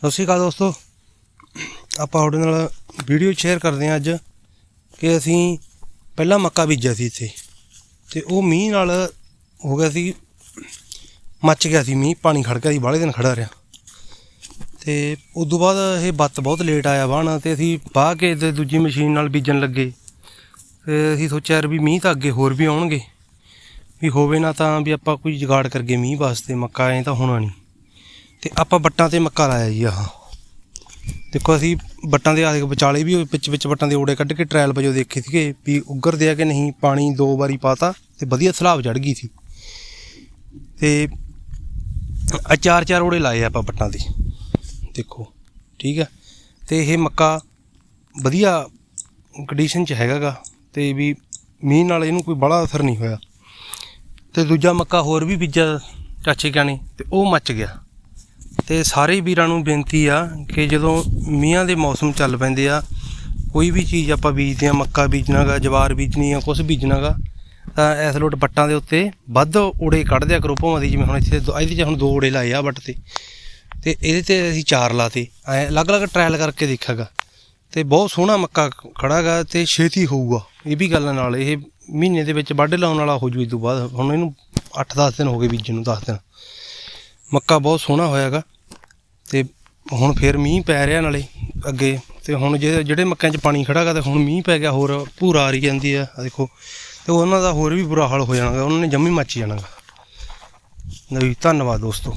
ਸਤਿ ਸ਼੍ਰੀ ਅਕਾਲ ਦੋਸਤੋ। ਆਪਾਂ ਤੁਹਾਡੇ ਨਾਲ ਵੀਡੀਓ ਸ਼ੇਅਰ ਕਰਦੇ ਹਾਂ ਅੱਜ ਕਿ ਅਸੀਂ ਪਹਿਲਾਂ ਮੱਕਾ ਬੀਜਿਆ ਸੀ ਇੱਥੇ ਤੇ ਉਹ ਮੀਂਹ ਨਾਲ ਹੋ ਗਿਆ ਸੀ, ਮੱਚ ਗਿਆ ਸੀ ਮੀਂਹ, ਪਾਣੀ ਖੜ ਗਿਆ ਸੀ, ਬਾਹਲੇ ਦਿਨ ਖੜਾ ਰਿਹਾ। ਤੇ ਉਸ ਤੋਂ ਬਾਅਦ ਇਹ ਬੱਤ ਬਹੁਤ ਲੇਟ ਆਇਆ ਵਾਹਣ ਤੇ ਅਸੀਂ ਬਾਹ ਕੇ ਤੇ ਦੂਜੀ ਮਸ਼ੀਨ ਨਾਲ ਬੀਜਣ ਲੱਗੇ। ਤੇ ਅਸੀਂ ਸੋਚਿਆ ਯਾਰ ਵੀ ਮੀਂਹ ਤਾਂ ਅੱਗੇ ਹੋਰ ਵੀ ਆਉਣਗੇ, ਵੀ ਹੋਵੇ ਨਾ ਤਾਂ ਵੀ ਆਪਾਂ ਕੋਈ ਜੁਗਾੜ ਕਰਕੇ ਮੀਂਹ ਵਾਸਤੇ ਮੱਕਾ ਐਂ ਤਾਂ ਹੋਣਾ ਨਹੀਂ। ਤੇ ਆਪਾਂ ਬੱਟਾਂ ਤੇ ਮੱਕਾ ਲਾਇਆ ਜੀ ਆਹ। ਦੇਖੋ ਅਸੀਂ ਬੱਟਾਂ ਦੇ ਆਲੇ ਵਿਚਾਲੇ ਵੀ ਵਿੱਚ ਵਿੱਚ ਬੱਟਾਂ ਦੇ ਓੜੇ ਕੱਢ ਕੇ ਟ੍ਰਾਇਲ ਵਜੋਂ ਦੇਖੇ ਸੀਗੇ ਵੀ ਉੱਗਰਦੇ ਆ ਕਿ ਨਹੀਂ, ਪਾਣੀ ਦੋ ਵਾਰੀ ਪਾਤਾ ਤੇ ਵਧੀਆ ਸਲਾਬ ਚੜ ਗਈ ਸੀ। ਤੇ ਆ ਚਾਰ ਚਾਰ ਓੜੇ ਲਾਏ ਆਪਾਂ ਬੱਟਾਂ ਦੇ। ਦੇਖੋ, ਠੀਕ ਹੈ ਤੇ ਇਹ ਮੱਕਾ ਵਧੀਆ ਕੰਡੀਸ਼ਨ ਚ ਹੈਗਾਗਾ ਤੇ ਵੀ ਮੀਂਹ ਨਾਲ ਇਹਨੂੰ ਕੋਈ ਬੜਾ ਅਸਰ ਨਹੀਂ ਹੋਇਆ। ਤੇ ਦੂਜਾ ਮੱਕਾ ਹੋਰ ਵੀ ਬੀਜਿਆ ਚਾਚੇ ਕਿਆਣੇ ਤੇ ਉਹ ਮੱਚ ਗਿਆ। ਤੇ ਸਾਰੇ ਵੀਰਾਂ ਨੂੰ ਬੇਨਤੀ ਆ ਕਿ ਜਦੋਂ ਮੀਆਂ ਦੇ ਮੌਸਮ ਚੱਲ ਪੈਂਦੇ ਆ, ਕੋਈ ਵੀ ਚੀਜ਼ ਆਪਾਂ ਬੀਜਦੇ ਆ, ਮੱਕਾ ਬੀਜਣਾਗਾ, ਜਵਾਰ ਬੀਜਣੀ ਆ ਕੁਝ ਬੀਜਣਾਗਾ, ਤਾਂ ਇਸ ਲੋਟ ਬੱਟਾਂ ਦੇ ਉੱਤੇ ਵੱਧ ਉੜੇ ਕੱਢ ਦਿਆ ਕਰੋ, ਭਾਵੇਂ ਦੀ ਜਿਵੇਂ ਹੁਣ ਇੱਥੇ ਦੋ- ਇਹਦੇ 'ਚ ਹੁਣ ਦੋ ਉੜੇ ਲਾਏ ਆ ਬੱਟ ਤੇ। ਤੇ ਇਹਦੇ ਤੇ ਅਸੀਂ ਚਾਰ ਲਾਤੇ। ਐ ਅਲੱਗ-ਅਲੱਗ ਟ੍ਰਾਇਲ ਕਰਕੇ ਦੇਖਾਗਾ। ਤੇ ਬਹੁਤ ਸੋਹਣਾ ਮੱਕਾ ਖੜਾਗਾ ਤੇ ਛੇਤੀ ਹੋਊਗਾ। ਇਹ ਵੀ ਗੱਲ ਨਾਲ, ਇਹ ਮਹੀਨੇ ਦੇ ਵਿੱਚ ਵੱਢ ਲਾਉਣ ਵਾਲਾ ਹੋ ਜੂ ਇਸ ਤੋਂ ਬਾਅਦ। ਹੁਣ ਇਹਨੂੰ 8-10 ਦਿਨ ਹੋ ਗਏ ਬੀਜਣ ਨੂੰ 10 ਦਿਨ। ਮੱਕਾ ਬਹੁਤ ਸੋਹਣਾ ਹੋਇਆਗਾ। ਤੇ ਹੁਣ ਫੇਰ ਮੀਂਹ ਪੈ ਰਿਹਾ ਨਾਲੇ ਅੱਗੇ, ਤੇ ਹੁਣ ਜੇ ਜਿਹੜੇ ਮੱਕਿਆਂ 'ਚ ਪਾਣੀ ਖੜਾਗਾ ਤੇ ਹੁਣ ਮੀਂਹ ਪੈ ਗਿਆ, ਹੋਰ ਭੂਰਾ ਆ ਰਹੀ ਜਾਂਦੀ ਆ, ਆਹ ਦੇਖੋ। ਤੇ ਉਹਨਾਂ ਦਾ ਹੋਰ ਵੀ ਬੁਰਾ ਹਾਲ ਹੋ ਜਾਣਾਗਾ ਉਹਨਾਂ ਨੇ ਜੰਮੀ ਮੱਚ ਜਾਣਾਗਾ ਨਵੀਂ ਧੰਨਵਾਦ ਦੋਸਤੋ।